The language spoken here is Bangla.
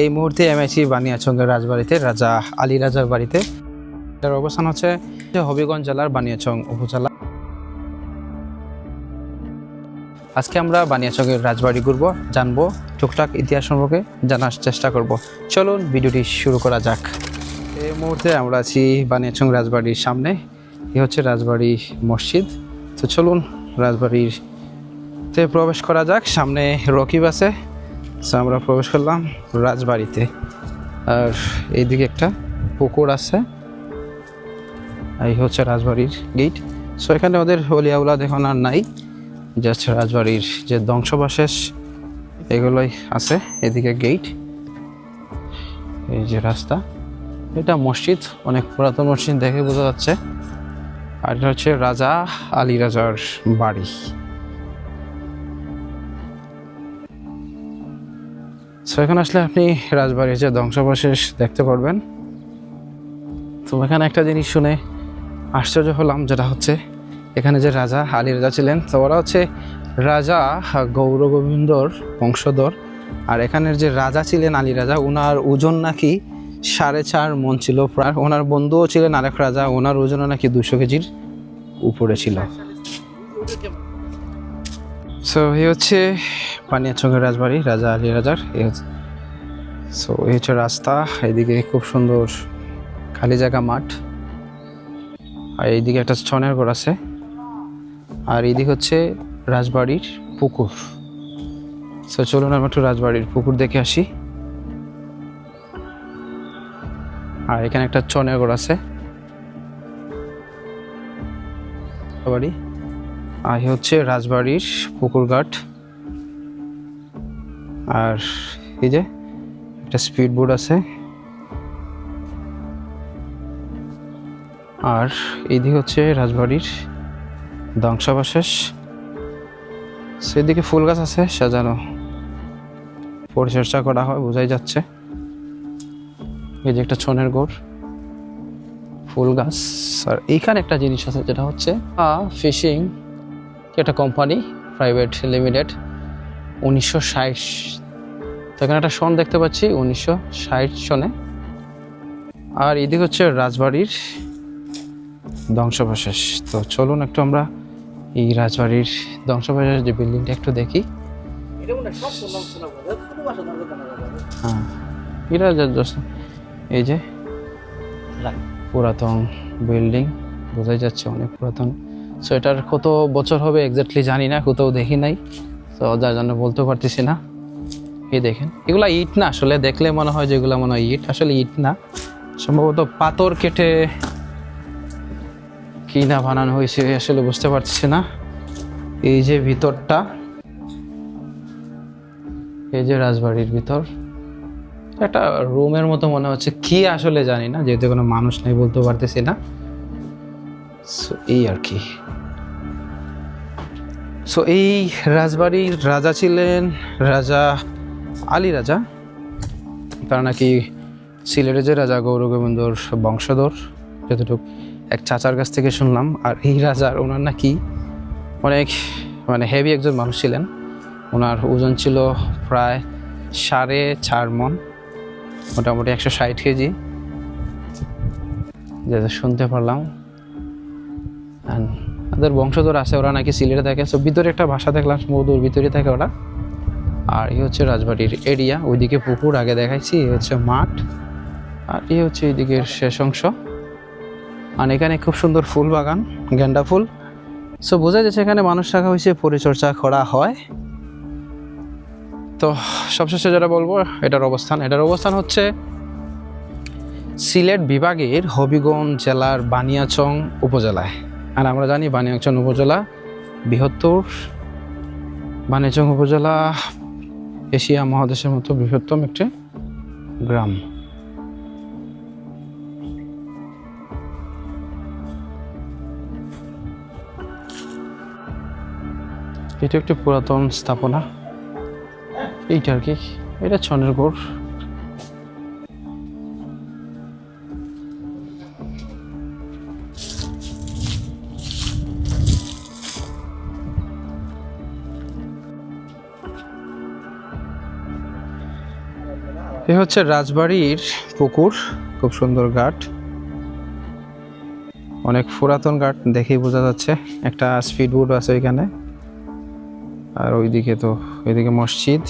এই মুহূর্তে আমি আছি বানিয়াচঙ্গের রাজবাড়িতে রাজা আলী রাজার বাড়িতে এর অবস্থান হচ্ছে হবিগঞ্জ জেলার বানিয়াচং উপজেলা। আজকে আমরা বানিয়াচকের রাজবাড়ি ঘুরবো, জানব, টুকটাক ইতিহাস সম্পর্কে জানার চেষ্টা করব। চলুন ভিডিওটি শুরু করা যাক। এই মুহূর্তে আমরা আছি বানিয়াচং রাজবাড়ির সামনে, এ হচ্ছে রাজবাড়ি মসজিদ। তো চলুন রাজবাড়ির তে প্রবেশ করা যাক, সামনে রকিব আছে। তো আমরা প্রবেশ করলাম রাজবাড়িতে। আর এইদিকে একটা পুকুর আছে। এই হচ্ছে রাজবাড়ির গেট সো এখানে ওদের হলিয়াউলা এখন আর নাই। জাস্ট রাজবাড়ির যে ধ্বংসবাশেষ, এগুলোই আছে এদিকে গেট এই যে রাস্তা। এটা মসজিদ, অনেক পুরাতন মসজিদ দেখে বোঝা যাচ্ছে। আর এটা হচ্ছে রাজা আলী রাজার বাড়ি। সো এখানে আসলে আপনি রাজবাড়ির যে ধ্বংসাবশেষ দেখতে পারবেন। তো এখানে একটা জিনিস শুনে আশ্চর্য হলাম যেটা হচ্ছে এখানে যে রাজা আলী রাজা ছিলেন তো ওরা হচ্ছে রাজা গৌরগোবিন্দর বংশধর। আর এখানের যে রাজা ছিলেন আলী রাজা ওনার ওজন নাকি সাড়ে চার মন ছিল প্রায়। ওনার বন্ধুও ছিলেন আরেক রাজা ওনার ওজনও নাকি দুশো কেজির উপরে ছিল। সো এই হচ্ছে পানিয়াচঙ্গের রাজবাড়ি, রাজা আলী রাজার। এই হচ্ছে সো এই হচ্ছে রাস্তা, এদিকে খুব সুন্দর খালি জায়গা মাঠ। আর এইদিকে একটা ছনের ঘর আছে। আর এইদিকে হচ্ছে রাজবাড়ির পুকুর। সো চলুন আমরা একটু রাজবাড়ির পুকুর দেখে আসি। আর এখানে একটা চনের ঘর আছে। বাড়ি আর হচ্ছে রাজবাড়ির পুকুর ঘাট। আর এই যে একটা স্পিড বোর্ড আছে। আর এইদিকে হচ্ছে রাজবাড়ির ধ্বংসাবশেষ। সেদিকে ফুল গাছ আছে সাজানো। পরিচর্যা করা হয়, বোঝাই যাচ্ছে। এই যে একটা ছনের গোড়, ফুল গাছ। আর এইখানে একটা জিনিস আছে, যেটা হচ্ছে ফিশিং একটা কোম্পানি প্রাইভেট লিমিটেড উনিশশো ষাট এখানে একটা সন দেখতে পাচ্ছি উনিশশো ষাট সনে। আর এদিকে হচ্ছে রাজবাড়ির ধ্বংসাবশেষ। তো চলুন একটু আমরা এই রাজবাড়ির ধ্বংসাবশেষ যে বিল্ডিংটা একটু দেখি। হ্যাঁ এটা এই যে পুরাতন বিল্ডিং বোঝাই যাচ্ছে অনেক পুরাতন। সো এটার কত বছর হবে এক্স্যাক্টলি জানি না কোথাও দেখি নাই। তো যার জন্য বলতে পারতেছি না। এই দেখেন। এগুলা ইট না, আসলে দেখলে মনে হয় যে এগুলা মনে হয় ইট, আসলে ইট না। সম্ভবত পাথর কেটে কি না বানানো হয়েছে আসলে বুঝতে পারতেছি না। এই যে ভিতরটা, এই যে রাজবাড়ির ভিতর, একটা রুমের মতো মনে হচ্ছে। কি আসলে জানি না, যেহেতু কোনো মানুষ নেই বলতে পারতেছি না। সো এই আর কি। সো এই রাজবাড়ির রাজা ছিলেন, রাজা আলী রাজা। তারা নাকি সিলেটের যে রাজা গৌরগোবিন্দর বংশধর, যতটুকু এক চাচার কাছ থেকে শুনলাম, আর এই রাজার ওনার নাকি অনেক মানে হেভি একজন মানুষ ছিলেন। ওনার ওজন ছিল প্রায় সাড়ে চার মন, মোটামুটি একশো ষাট কেজি। যেটা শুনতে পারলাম। তাদের বংশধর আছে, ওরা নাকি সিলেটে থাকে। সো ভিতরে একটা ভাষা দেখলাম, মধুর ভিতরে থাকে ওরা। আর এই হচ্ছে রাজবাড়ির এরিয়া। ওইদিকে পুকুর, আগে দেখাইছি, এই হচ্ছে মাঠ, আর এই হচ্ছে এইদিকের শেষ অংশ। আর এখানে খুব সুন্দর ফুল বাগান গেন্ডা ফুল। সো বোঝা যাচ্ছে এখানে মানুষ রাখা হয়েছে, পরিচর্যা করা হয়। তো, সবশেষে যেটা বলব, এটার অবস্থান। এটার অবস্থান হচ্ছে সিলেট বিভাগের হবিগঞ্জ জেলার বানিয়াচং উপজেলায়। আর আমরা জানি বানিয়াচং উপজেলা বৃহত্তর। বানিয়াচং উপজেলা এশিয়া মহাদেশের মতো বৃহত্তম একটি গ্রাম। এটা একটি পুরাতন স্থাপনা। এইটা আর কি, এটা ছনের গোড়। এ হচ্ছে রাজবাড়ির পুকুর, খুব সুন্দর ঘাট। অনেক পুরাতন ঘাট দেখেই বোঝা যাচ্ছে, একটা স্পিড বোট আছে ওইখানে। আর ওইদিকে তো, ওইদিকে মসজিদ।